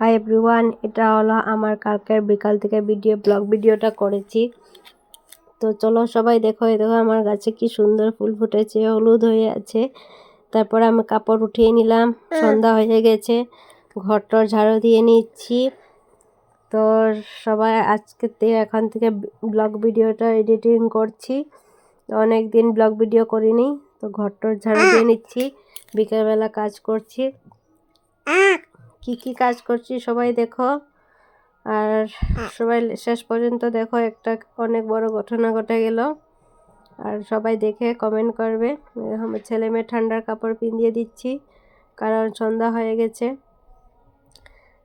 Hi everyone এটা হলো আমার কালকের বিকাল থেকে ভিডিও ব্লগ ভিডিওটা করেছি। তো চলো সবাই দেখো, এই দেখো আমার গাছে কি সুন্দর ফুল ফুটেছে, হলুদ হয়ে আছে। তারপর আমি কাপড় উঠিয়ে নিলাম, সন্ধ্যা হয়ে গেছে, ঘরটর ঝাড়ু দিয়ে নিচ্ছি। তো সবাই আজকে এখান থেকে ব্লগ ভিডিওটা এডিটিং করছি। অনেক দিন ব্লগ ভিডিও করিনি, তো ঘরটর ঝাড়ু দিয়ে নিচ্ছি, বিকেলবেলা কাজ করছি। কি কি কাজ করছি সবাই দেখো। আর সবাই শেষ পর্যন্ত দেখো একটা অনেক বড় ঘটনা ঘটে গেল। আর সবাই দেখে কমেন্ট করবে। আমার ছেলে মেয়ে ঠান্ডার কাপড় পিন্দিয়ে দিচ্ছি। কারণ সন্ধ্যা হয়ে গেছে।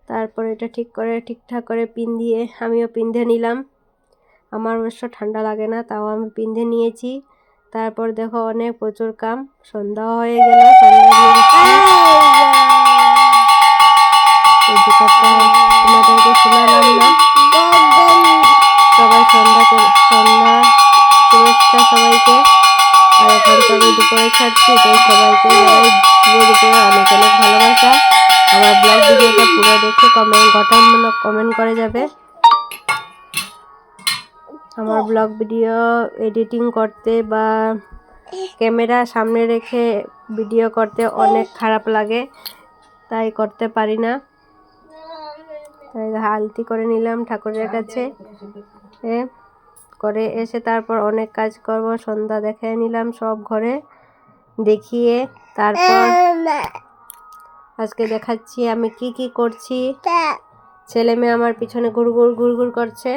তারপর এটা ঠিক করে ঠিকঠাক করে পিন্দিয়ে আমিও পিন্ধে নিলাম। আমার অবশ্য ঠান্ডা লাগে না তাও আমি পিন্ধে নিয়েছি। তারপর দেখো অনেক প্রচুর কাম। সন্ধ্যা হয়ে গেল সন্ধ্যা দুপুরে খাচ্ছি, তো সবাইকে সবাই শুভ দুপুরে। অনেক অনেক ভালোবাসা। আমার ব্লগ ভিডিওটা পুরো দেখে কমেন্ট গঠনমূলক কমেন্ট করে যাবে। আমার ব্লগ ভিডিও এডিটিং করতে বা ক্যামেরা সামনে রেখে ভিডিও করতে অনেক খারাপ লাগে, তাই করতে পারি না। তাই আলতি করে নিলাম ঠাকুরের কাছে। করে এসে তারপর অনেক কাজ করব, সন্ধ্যা দেখে নিলাম সব ঘরে। দেখিয়ে তারপর আজকে দেখাচ্ছি আমি কি কি করছি। ছেলে মেয়ে আমার পিছনে ঘুরঘুর ঘুরঘুর করছে।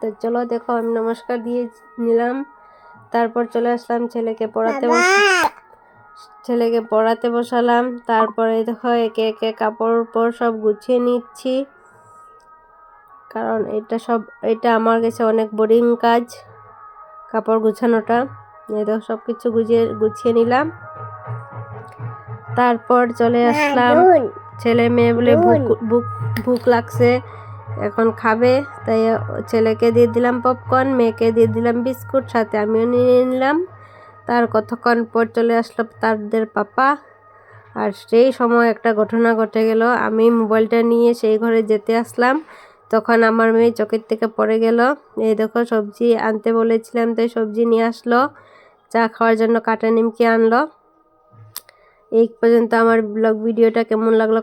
তো চলো দেখো আমি নমস্কার দিয়ে নিলাম। তারপর চলে আসলাম ছেলেকে পড়াতে ছেলেকে পড়াতে বসালাম। তারপরে দেখো একে একে কাপড় উপর সব গুছিয়ে নিচ্ছি। কারণ এটা সব এটা আমার কাছে অনেক বোরিং কাজ কাপড় গুছানোটা। এই দেখো সব কিছু গুছিয়ে গুছিয়ে নিলাম। তারপর চলে আসলাম। ছেলে মেয়ে বলে ভুক ভুক ভুক লাগছে এখন খাবে। তাই ছেলেকে দিয়ে দিলাম পপকর্ন মেয়েকে দিয়ে দিলাম বিস্কুট সাথে আমিও নিয়ে নিলাম। তার কতক্ষণ পর চলে আসলো তাদের পাপা। আর সেই সময় একটা ঘটনা ঘটে গেল। আমি মোবাইলটা নিয়ে সেই ঘরে যেতে আসলাম। তখন আমার মেয়ে চোখের থেকে পড়ে গেল। এই দেখো সবজি আনতে বলেছিলাম তাই সবজি নিয়ে আসলো। চা খাওয়ার জন্য কাটা নিমকি আনলো। এই পর্যন্ত আমার ব্লগ ভিডিওটা কেমন লাগল?